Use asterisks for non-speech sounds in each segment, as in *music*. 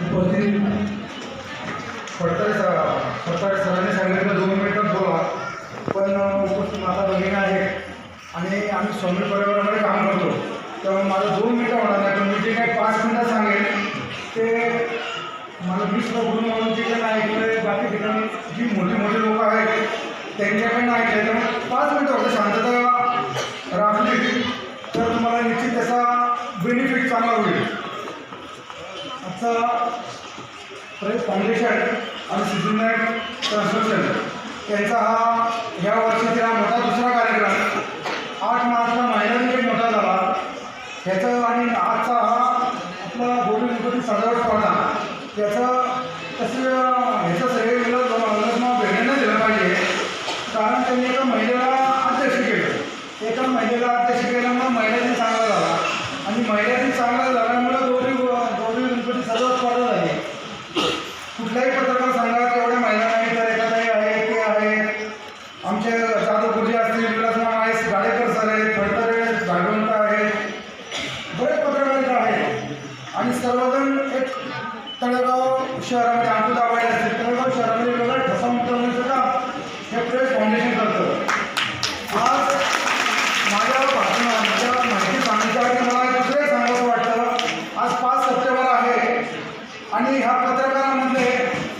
उपस्थित फडतरे सर फडतरे सरांनी सांगितलं दोन मिनिटात बोला. पण उपस्थित माता भगिनी आहे आणि आम्ही स्वामी परिवारामध्ये काम करतो. त्यामुळे माझं दोन मिनटं होणार नाही पण मी जे काही पाच मिनटं सांगेल ते मला वीस बोलून म्हणून जे काही ऐकलं बाकी ठिकाणी जी मोठी मोठी लोकं आहेत त्यांच्याकडनं ऐकलं त्यामुळे पाच मिनटं होतं शांतता राखली तर तुम्हाला निश्चित त्याचा बेनिफिट चांगला होईल चा फाउंडेशन आणि सिद्धीनायक कन्स्ट्रक्शन यांचा हा ह्या वर्षाचा हा मोठा दुसरा कार्यक्रम. आठ मार्चला महिला एक मोठा झाला. ह्याचं आणि आजचा हा आपला गोडी गणपती सजावट स्पर्धा याचं तसं ह्याचं श्रेय गेलं लग्न भेटायला दिलं पाहिजे कारण त्यांनी एका महिलेला अध्यक्ष केलं एका महिलेला अध्यक्ष केल्यामुळं महिलांनी चांगला झाला आणि महिलांनी चांगला झाल्यामुळं गौरी गौरी गणपती सजावट स्पर्धा झाली कुठल्याही पत्रकार सांगा तेवढ्या महिला नाही तर एखादाही आहे ते आहे आमचे जाधव गुरुजी असतील विलासराव आहेत गाडेकर सर आहेत फडतरे आहेत भागवंत आहेत बरेच पत्रकार आहेत आणि सर्वजण एक तळेगाव शहरामध्ये अंकुदाबाई असतील तळेगाव शहरामध्ये वेगळा ठसा उतरवण्याचं काम हे प्रेस फाउंडेशन करतं आज माझ्या भाषण माझ्या माहिती सांगण्याच्या मला दुसरे सांगावं वाटतं आज पाच सप्टेंबर आहे आणि ह्या पत्रकारामधले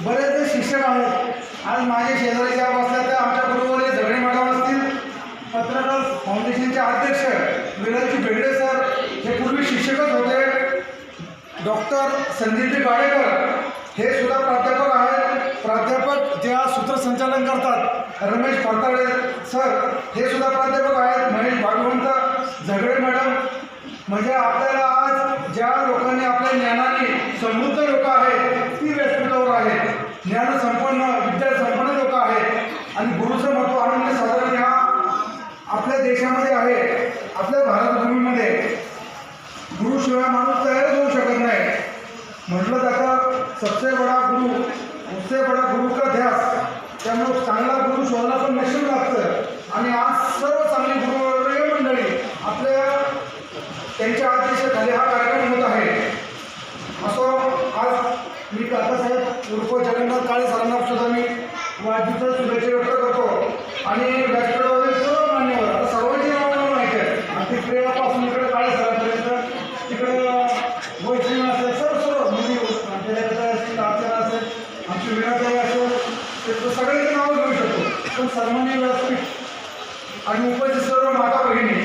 बरेचसे शिक्षक आहेत. आज माझे शेजारी साहेब असल्या त्या आमच्याबरोबर झगडे मॅडम असतील. पत्रकार फाउंडेशनचे अध्यक्ष विलासजी बेगडे सर हे पूर्वी शिक्षकच होते. डॉक्टर संदीपजी गाडेकर हे सुद्धा प्राध्यापक आहेत. प्राध्यापक ज्या सूत्रसंचालन करतात रमेश फडताळे सर हे सुद्धा प्राध्यापक आहेत. महेश भागवंत झगडे मॅडम. म्हणजे आपल्याला आज ज्या लोकांनी आपल्या ज्ञानाने समृद्ध लोक आहेत ती व्यासपीठावर आहेत ज्ञान संपन्न विद्या संपन्न लोक आहेत आणि गुरुचं महत्त्व आणून साधारण ह्या आपल्या देशामध्ये आहे आपल्या भारतभूमीमध्ये गुरुशिवाय माणूस तयारच होऊ शकत नाही म्हटलं जातं सबसे बडा गुरु उससे बडा गुरु का ध्यास त्यामुळं चांगला गुरु शोधणं पण नशीब लागतं आणि आज सर्व चांगली गुरुवर्य मंडळी आपल्या त्यांच्या अध्यक्षतेखाली हा कार्यक्रम होत आहे असो आज मी काकासाहेब उर्फ जगन्नाथ काळे सरांना सुद्धा मी वाढदिवसाच्या शुभेच्छा व्यक्त करतो. आणि व्यासपीठावरील सर्व मान्यवर आता सर्वांची नावं मला माहिती आहे अगदी प्रेमापासून इकडे काळे सरांपर्यंत तिकडं वैष्णव असेल सर्व सर्व मुली त्याच्याकडे असतील अर्चना असेल आमची विनाताई असेल ते सगळ्यांची नावं घेऊ शकतो. पण सन्मान्य व्यासपीठ आणि उपस्थित सर्व माता भगिनी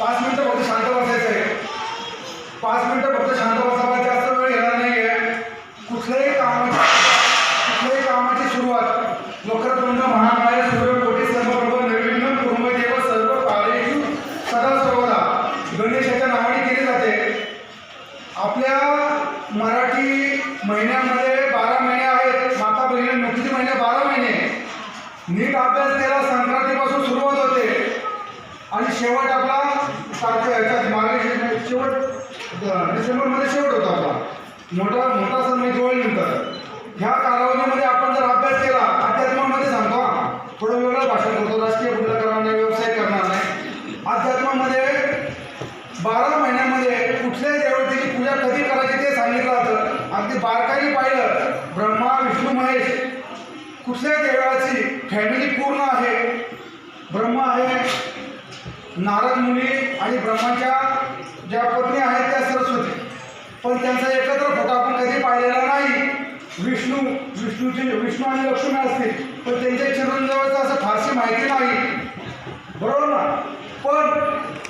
पाच मिनिटं फक्त शांत बसायचं आहे. पाच मिनिट फक्त शांत बसावा जास्त वेळ घेणार नाही आहे कुठल्याही कामाची कुठल्याही कामाची सुरुवात वक्रतुंड महाकाय सूर्यकोटी सर्वप्रभ निर्विघ्न कुर्मदेव सर्व कार्येषु सदा सर्वदा गणेशाच्या नावाने केली जाते आपल्या मराठी महिन्यामध्ये बारा महिने आहेत माता बहिणी नोकरी महिने बारा महिने नीट अभ्यास केला संक्रांतीपासून सुरुवात होते आणि शेवट आपला तारखे ह्याच्यात मागे शे- शेवट ड- डिसेंबरमध्ये शेवट होता आपला. मोठा मोठा सण म्हणजे नंतर ह्या कालावधीमध्ये आपण जर अभ्यास केला अध्यात्मामध्ये सांगतो थोडं वेगळं भाषण करतो राजकीय बुद्ध करणार नाही व्यवसाय करणार नाही. अध्यात्मामध्ये बारा महिन्यामध्ये कुठल्याही देवतेची पूजा कधी करायची ते सांगितलं जातं अगदी बारकाईने पाहिलं. ब्रह्मा विष्णू महेश कुठल्या देवाची फॅमिली पूर्ण आहे. ब्रह्मा आहे नारद मुनी आणि ब्रह्माच्या ज्या पत्नी आहेत त्या सरस्वती. पण त्यांचा एकत्र फोटो आपण कधी पाहिलेला नाही. विष्णू विष्णूचे विष्णू आणि लक्ष्मी असतील पण त्यांच्या चिरंजवळचं असं फारशी माहिती नाही. बरोबर ना? पण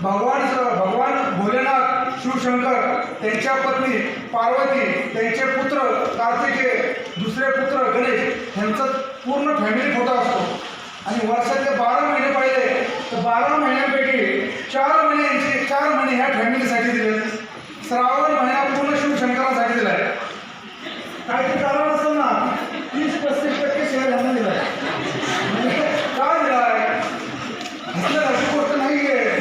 भगवान भगवान भोलेनाथ शिवशंकर त्यांच्या पत्नी पार्वती त्यांचे पुत्र कार्तिकेय दुसरे पुत्र गणेश ह्यांचा पूर्ण फॅमिली फोटो असतो. आणि वर्षातले बारा महिने पाहिले तर बारा महिन्यांपैकी चार महिने यांचे चार महिने ह्या फॅमिलीसाठी दिले श्रावण महिना पूर्ण शिवशंकरासाठी दिलाय काय ते कारण असेल ना तीस पस्तीस टक्के शेअर यांना दिलाय म्हणजे का दिलाय असल्यासारखी गोष्ट नाही आहे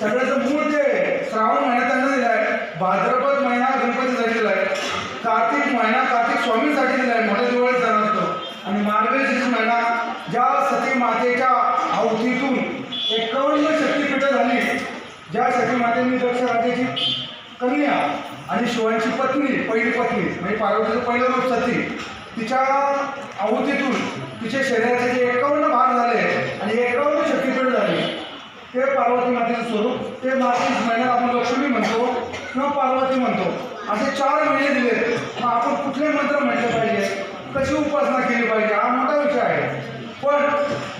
सगळ्याचं मूळ जे आहे, श्रावण महिना त्यांना दिलाय भाद्रपद महिना गणपतीसाठी दिलाय कार्तिक महिना कार्तिक स्वामीसाठी दिलाय मोठ्या दिवाळीत सण असतो आणि मार्गशीर्ष महिना ज्या सती मातेच्या अवधीतून एकावन्न शक्तीपीठं झाली ज्या सती मातेने दक्ष राजाची कन्या आणि शिवांची पत्नी पहिली पत्नी म्हणजे पार्वतीचं पहिलं रूप सती. तिच्या आहुतीतून तिच्या शरीराचे जे एकावन्न भाग झाले आणि एकावन्न शक्तीपीठ झाली ते पार्वती मातेचं स्वरूप ते मार्च महिन्यात आपण लक्ष्मी म्हणतो किंवा पार्वती म्हणतो. असे चार महिने दिले. मग आपण कुठले मंत्र म्हटले पाहिजे? कशी उपासना केली पाहिजे? हा मोठा विषय आहे. पण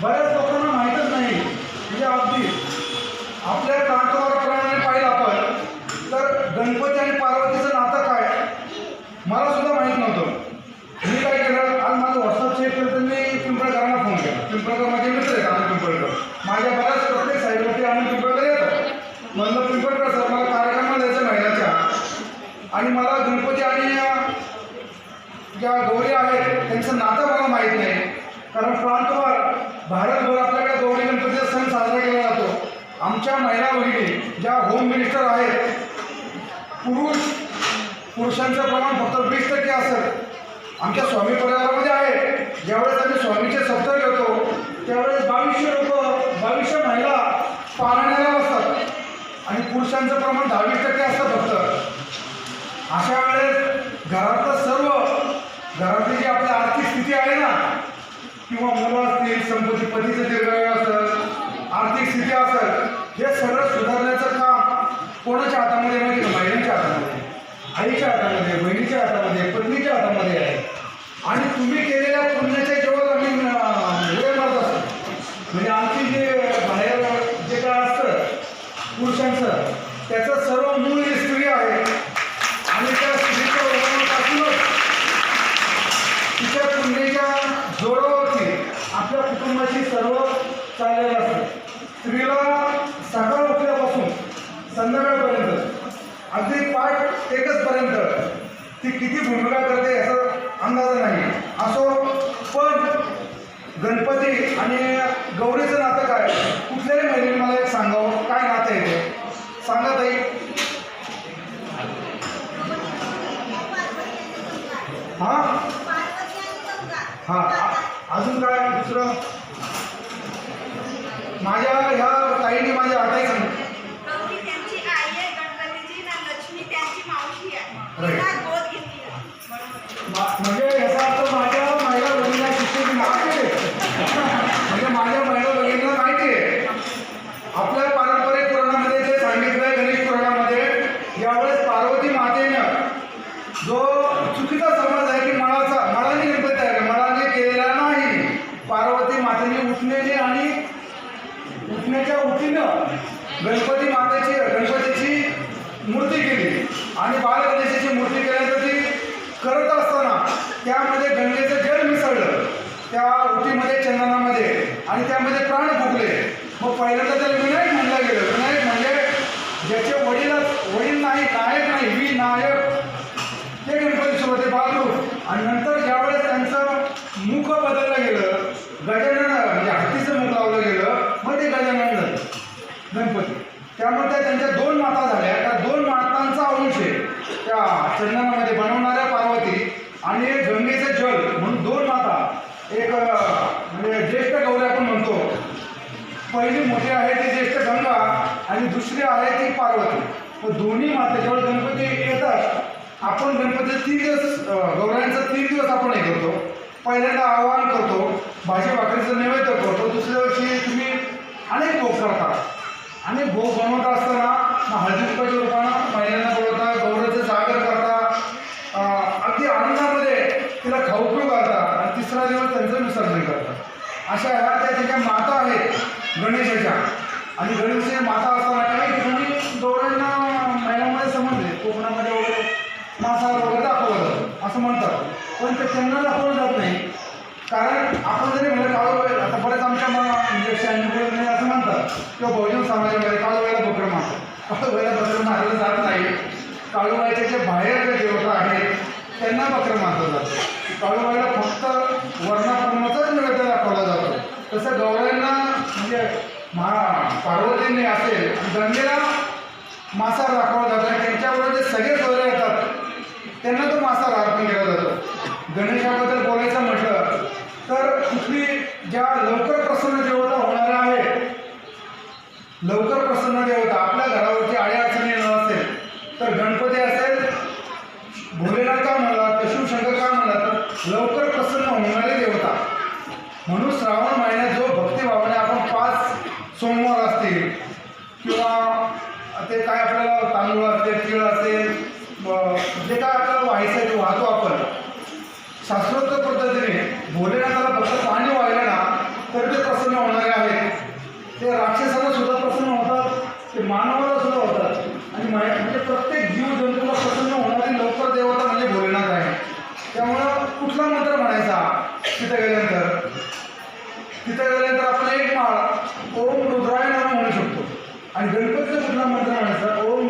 बऱ्याच लोकांना माहीतच नाही. म्हणजे अगदी आपल्या प्रांताप्रमाणे पाहिलं आपण तर गणपती आणि पार्वतीचं नातं काय मला सुद्धा माहीत नव्हतं मी काय केलं आज माझं व्हॉट्सअप चेक केलं तर मी पिंपळकरांना फोन केला पिंपळकर माझे मित्र आहेत आनंद पिंपळकर माझ्या बऱ्याच प्रत्येक साईडवरती आनंद पिंपळकर येतात म्हणलं पिंपळकर सर मला कार्यक्रमाला जायचं महिन्याच्या आणि मला गणपती आणि अं, ज्या गौरी आहेत त्यांचं नातं मला माहीत नाही कारण प्रांतवार भारतभर आपल्याकडे गौरी गणपतीचा सण साजरा केला जातो आमच्या महिला भगिनी ज्या होम मिनिस्टर आहेत पुरुष पुरुषांचं प्रमाण फक्त वीस टक्के असेल. आमच्या स्वामी परिवारामध्ये आहे. ज्यावेळेस आम्ही स्वामीचे सप्ताह घेतो त्यावेळेस बावीसशे लोक बावीसशे महिला पारायणाला बसतात. आणि पुरुषांचं प्रमाण दहावीस टक्के असतं फक्त. अशा वेळेस घरातलं सर्व घरातली जी आपली आर्थिक स्थिती आहे ना किंवा मुलं असतील संपत्ती पतीचं दीर्घायू असेल आर्थिक स्थिती असेल हे सगळं सुधारण्याचं काम कोणाच्या हातामध्ये माहिती महिलांच्या हातामध्ये. आईच्या हातामध्ये बहिणीच्या हातामध्ये पत्नीच्या हातामध्ये आहे आणि तुम्ही केलेल्या पुण्याच्या जेव्हा आम्ही अं, वेळ मारत असतो म्हणजे आमची जे बाहेर जे काय असतं पुरुषांचं त्याचं सर्व मूळ ही स्त्री आहे आणि त्या स्त्रीच्या उगमापासूनच तिच्या पुण्याच्या जोरावरती आपल्या कुटुंबाची सर्व चाललेलं असतं स्त्रीला सकाळ उठल्यापासून संध्याकाळपर्यंत अगदी पाठ एकच पर्यंत ती किती भूमिका करते याचा अंदाज नाही. असो पण गणपती आणि गौरीचं नातं काय? कुठल्याही महिलेने मला एक सांगावं. काय नातं येते सांगा ताई. हां? हां. अजून काय दुसरं? माझ्या ह्या ताईने माझ्या आताही सांग गौरी त्यांची आई आहे गणपतीची ना लक्ष्मी त्यांची मावशी आहे Right. तिला गोद घेतली आहे. बरोबर आहे. मा- म्हणजे याचा अर्थ माझ्या महिला भगिनीला शिक्षक नाव केले म्हणजे माझ्या महिला भगिनीला माहिती आहे आपल्या पारंपरिक पुराणामध्ये जे सांगितलं आहे गणेश पुराणामध्ये यावेळेस पार्वती मातेनं जो चुकीचा समज आहे की मळाचा मळाने गणपती आहे मळाने केलेला नाही पार्वती मातेने उठण्याने आणि उठण्याच्या उठीनं गणपती मातेची गणपतीची मूर्ती केली आणि बालगणेशाची मूर्ती केल्यानंतर ती करत असताना त्यामध्ये गंगेचं जल मिसळलं त्या उटीमध्ये चंदनामध्ये आणि त्यामध्ये प्राण फुगले मग पहिल्यांदा त्याला विनायक म्हणलं गेलं विनायक म्हणजे ज्याचे वडीलच वडील नाही नायक नाही मी नायक ते गणपती होते बालरूप आणि नंतर ज्यावेळेस त्यांचं मुख बदललं गेलं गजानन म्हणजे हत्तीचं मुख लावलं गेलं मग ते गजानन झालं गणपती त्यामुळे त्या त्यांच्या दोन माता झाल्या त्या दोन मातांचा अंश आहे त्या चंदनामध्ये बनवणाऱ्या पार्वती आणि एक गंगेचं जल म्हणून दोन माता एक अं, म्हणजे ज्येष्ठ गौरी आपण म्हणतो पहिली मोठी आहे ती ज्येष्ठ गंगा आणि दुसरी आहे ती तर दोन्ही माता जेव्हा गणपती येतात आपण गणपती तीन दिवस अं, तीन दिवस आपण हे करतो. पहिल्यांदा आवाहन करतो भाजी भाकरीचं नैवेद्य करतो दुसऱ्या दिवशी तुम्ही अनेक भोग करता. अनेक भोग बनवत असताना मग हळदी रुपयाच्या रूपानं महिलांना बोलवता गौराचं जागर करता. अगदी आनंदामध्ये तिला खाऊ पिऊ घालता आणि तिसरा दिवस त्यांचं विसर्जन करतात अशा ह्या त्या ज्या माता आहेत गणेशाच्या. आणि गणेशाच्या माता असताना काही ठिकाणी गौरांना कोकणामध्ये वगैरे मांसाहार वगैरे दाखवलं. जातं असं म्हणतात. पण ते त्यांना दाखवलं जात नाही. कारण आपण जरी म्हणलं काळू आता बरेच आमच्या म्हणजे, म्हणजे असं म्हणतात किंवा बहुजन समाजामध्ये काळूबाईला बकरं मारतात काळूबाईला वेळेला बकरं मारलं जात नाही. काळू जे बाहेर जे देवता आहेत त्यांना बकरं मारलं जातं. काळूबाईला फक्त वर्णापूर्णाचाच नैवेद्य दाखवला जातो. तसं गौरांना म्हणजे महा पार्वतींनी असेल आणि गंगेला मासा दाखवला जातो. सगळे सोयरे येतात. त्यांना तो मासा अर्पण केला जातो. गणेशाबद्दल बोलायचं म्हटलं तर कुठली ज्या लवकर प्रसन्न देवता होणार आहे लवकर प्रसन्न देवता आपल्या घरावरती अडीअडचणी येणार असेल तर गणपती असेल भोलेनाथ का म्हणला तर शिवशंकर का म्हणला तर लवकर प्रसन्न होणारे देवता. म्हणून श्रावण तिथं गेल्यानंतर तिथं गेल्यानंतर आपण एक माळ ओम रुद्राय नाम म्हणू शकतो. आणि गणपतीचा कुठला मंत्र म्हणायचा? ओम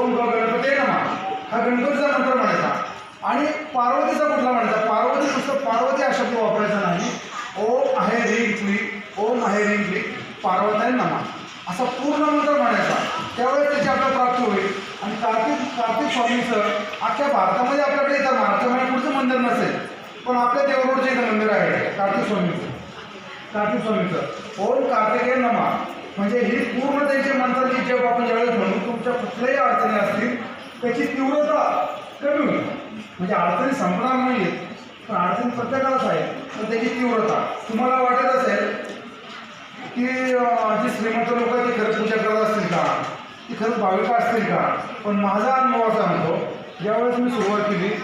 ओम गणपती नमा. हा गणपतीचा मंत्र म्हणायचा. आणि पार्वतीचा कुठला म्हणायचा? पार्वती नुसतं पार्वती हा शब्द वापरायचा नाही. ओम आहे रिंग क्ली ओम आहे रिंग क्ली पार्वताय नमा. असा पूर्ण मंत्र म्हणायचा. त्यावेळेस त्याची आपल्याला प्राप्ती होईल. आणि कार्तिक कार्तिक स्वामीचं अख्ख्या भारतामध्ये आपल्याकडे येतात महाराष्ट्रामध्ये पण आपल्या देवगडचं इथं मंदिर आहे कार्तिक स्वामीचं. कार्तिक स्वामीचं. ओम कार्तिकेय नमा. म्हणजे ही पूर्ण त्यांची मंत्राची जेव्हा आपण ज्यावेळेस म्हणू तुमच्या कुठल्याही अडचणी असतील त्याची तीव्रता कमी होईल. म्हणजे अडचणी संपणार नाही पण अडचणी प्रत्येकालाच आहे तर त्याची तीव्रता. तुम्हाला वाटत असेल की जी श्रीमंत लोक ती खरंच पूजा करत असतील का? ती खरंच भाविक असतील का? पण माझा अनुभव असा म्हणतो ज्यावेळेस मी सुरुवात केली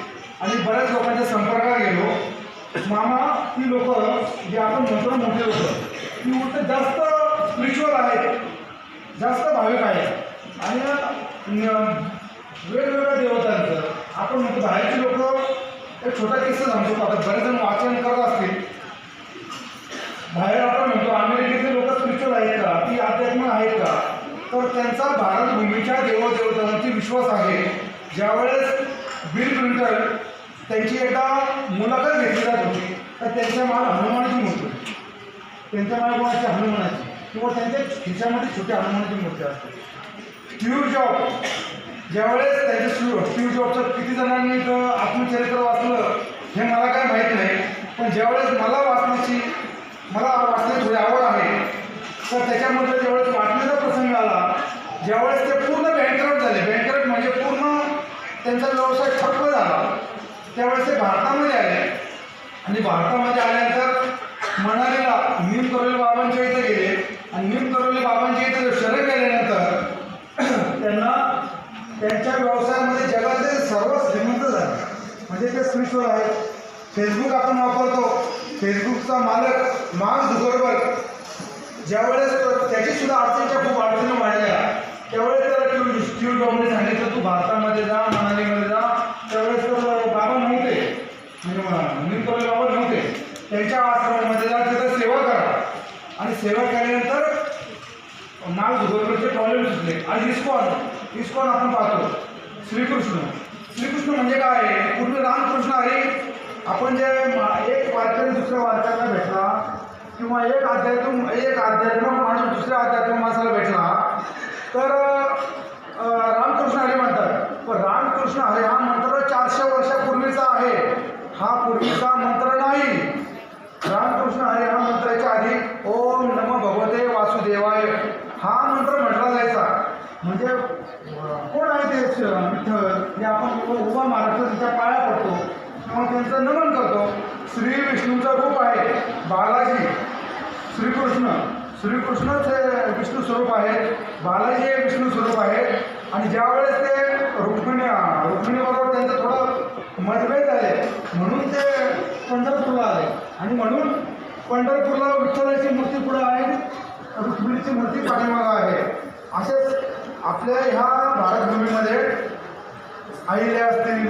आणि बऱ्याच लोकांच्या संपर्कात मामा ती लोक जे आपण म्हणतो मोठे लोक ती उलट जास्त स्पिरिच्युअल आहेत जास्त भाविक आहेत आणि वेगवेगळ्या देवतांचं आपण म्हणतो बाहेरची लोक एक छोटा किस्सा सांगतो. आता बरेच जण वाचन करत असतील. बाहेर आपण म्हणतो अमेरिकेतले लोक स्पिरिच्युअल आहेत का? ती अध्यात्म आहेत का? तर त्यांचा भारतभूमीच्या देवदेवतांवरती विश्वास आहे. ज्यावेळेस बिल क्लिंटन त्यांची एकदा मुलाखत घेतली जात होती तर त्यांच्या मला हनुमानाची मूर्ती होती. त्यांच्या मला कोणाची हनुमानाची किंवा त्यांच्या खिशामध्ये छोट्या हनुमानाची मूर्ती असते. स्टीव्ह जॉब ज्यावेळेस त्याच्या स्टीव्ह स्टीव्ह जॉबचं किती जणांनी आत्मचरित्र वाचलं हे मला काय माहीत नाही पण ज्यावेळेस मला वाचण्याची मला वाचण्याची थोडी आवड आहे तर त्याच्यामध्ये ज्यावेळेस वाचण्याचा प्रसंग आला ज्यावेळेस ते पूर्ण बँकरट झाले. बँकरट म्हणजे पूर्ण त्यांचा व्यवसाय ठप्प झाला. त्यावेळेस ते भारतामध्ये आले. आणि भारतामध्ये आल्यानंतर मनालीला मीम करोली बाबांच्या इथे गेले. आणि मीम करोली बाबांच्या इथे शरण गेल्यानंतर त्यांना त्यांच्या व्यवसायामध्ये जगाचे सर्व श्रीमंत झाले. म्हणजे ते स्विश्वर आहेत. फेसबुक आपण वापरतो. फेसबुकचा मालक मार्क झुकरबर्ग. ज्यावेळेस त्याची सुद्धा अडचणीच्या खूप अडचणी वाढल्या त्यावेळेस त्याला स्टीव स्टीव जॉबने सांगितलं तू भारतामध्ये जा मनालीमध्ये जा. त्यावेळेस तर बाबा नव्हते. म्हणजे बाबा नव्हते. त्यांच्या आश्रमामध्ये जा तिथं सेवा करा. आणि सेवा केल्यानंतर नाग झुगरचे प्रॉब्लेम सुटले. आणि इस्कॉन इस्कॉन आपण पाहतो. श्रीकृष्ण. श्रीकृष्ण म्हणजे काय? आहे रामकृष्ण हरी आपण जे एक वारकरी दुसऱ्या वारकऱ्याला भेटला किंवा एक अध्यात्म एक अध्यात्मक माणूस दुसऱ्या अध्यात्म माणसाला भेटला तर रामकृष्ण हरी म्हणतात. पण रामकृष्ण हरी हा मंत्र चारशे वर्षापूर्वीचा आहे. हा पूर्वीचा मंत्र नाही. रामकृष्ण हरी हा मंत्राच्या आधी ओम नम भगवते वासुदेवाय. हा मंत्र म्हटला जायचा. म्हणजे कोण आहे ते विठ्ठल जे आपण उभा महाराष्ट्र तिच्या पाया पडतो. किंवा त्यांचं नमन करतो. श्री विष्णूचं रूप आहे. बालाजी श्रीकृष्ण. श्रीकृष्णच विष्णू स्वरूप आहे बालाजी हे विष्णू स्वरूप आहे. आणि ज्यावेळेस ते रुक्मिणी रुक्मिणीबरोबर त्यांचं थोडं मतभेद झाले म्हणून ते पंढरपूरला आले. आणि म्हणून पंढरपूरला विठ्ठलाची मूर्ती पुढं आहे रुक्मिणीची मूर्ती पाठीमागं आहे. असेच आपल्या ह्या भारतभूमीमध्ये अहिल्या असतील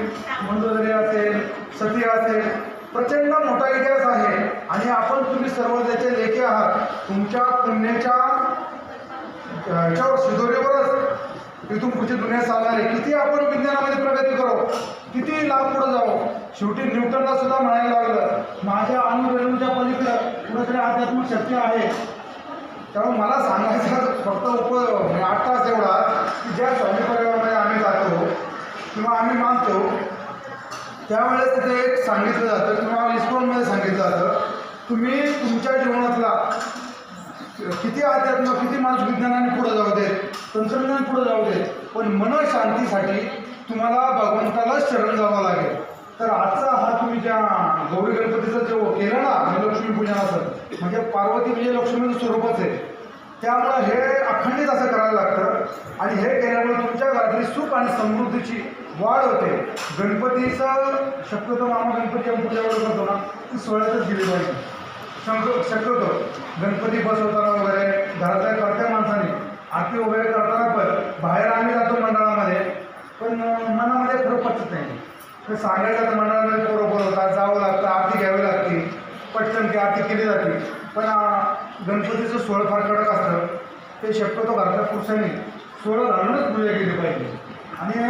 मंदोदरी असेल सती असेल प्रचंड मोठा इतिहास आहे. आणि आपण तुम्ही सर्व त्याचे लेखी आहात तुमच्या पुण्याच्या ह्याच्यावर शिदोरीवरच इथून पुढची दुनिया चालणार आहे किती आपण विज्ञानामध्ये प्रगती करू किती लांब पुढे जाऊ? शेवटी न्यूटनला सुद्धा म्हणायला लागलं माझ्या अणुरेणूच्या पलीकडं कुठेतरी आध्यात्मिक शक्ती आहे. त्यामुळे मला सांगायचं *laughs* फक्त उप म्हणजे आठ तास एवढा की ज्या स्वामी परिवारामध्ये आम्ही जातो किंवा आम्ही मानतो त्यावेळेस तिथे एक सांगितलं जातं किंवा इस्कॉनमध्ये सांगितलं जातं तुम्ही तुमच्या जीवनातला किती अध्यात्म किती माणूस विज्ञानाने पुढे जाऊ देत तंत्रज्ञान पुढे जाऊ देत पण मन शांतीसाठी तुम्हाला भगवंतालाच शरण जावं लागेल. तर आजचा हा तुम्ही ज्या गौरी गणपतीचा जो केला ना हे लक्ष्मी म्हणजे पार्वती म्हणजे लक्ष्मीचं स्वरूपच आहे. त्यामुळं हे अखंडित असं करायला लागतं. आणि हे केल्यामुळे तुमच्या घरातली सुख आणि समृद्धीची वाढ होते. गणपतीचं शक्यतो मामा गणपती आपण पूजा करतो ना ती सोहळ्यातच गेली पाहिजे. शक्य शक्यतो गणपती बसवताना वगैरे घरातल्या करत्या माणसाने आरती वगैरे करताना पण बाहेर आम्ही जातो मंडळामध्ये पण मनामध्ये खरं पचत नाही. तर सांगायला तर मंडळामध्ये पोरं बोलवतात जावं लागतं आरती घ्यावी लागते पटकन ती आरती केली जाते. पण गणपतीचं सोळं फार कडक असतं. ते शक्यतो घरातल्या पुरुषांनी सोळं घालूनच पूजा केली पाहिजे. आणि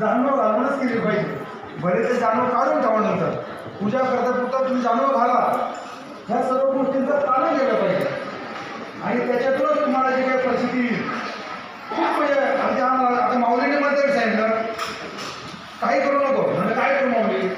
जानवं घालूनच केली पाहिजे. भले ते जाणव काढून ठेवा नंतर. पूजा करता पुरता तुम्ही जानवं घाला. ह्या सर्व गोष्टींचं पालन केलं पाहिजे. आणि त्याच्यातूनच तुम्हाला जी काही परिस्थिती येईल खूप म्हणजे आमच्या आता माऊलीने मध्ये सांगितलं काही करू नको. म्हटलं काय करू माऊली?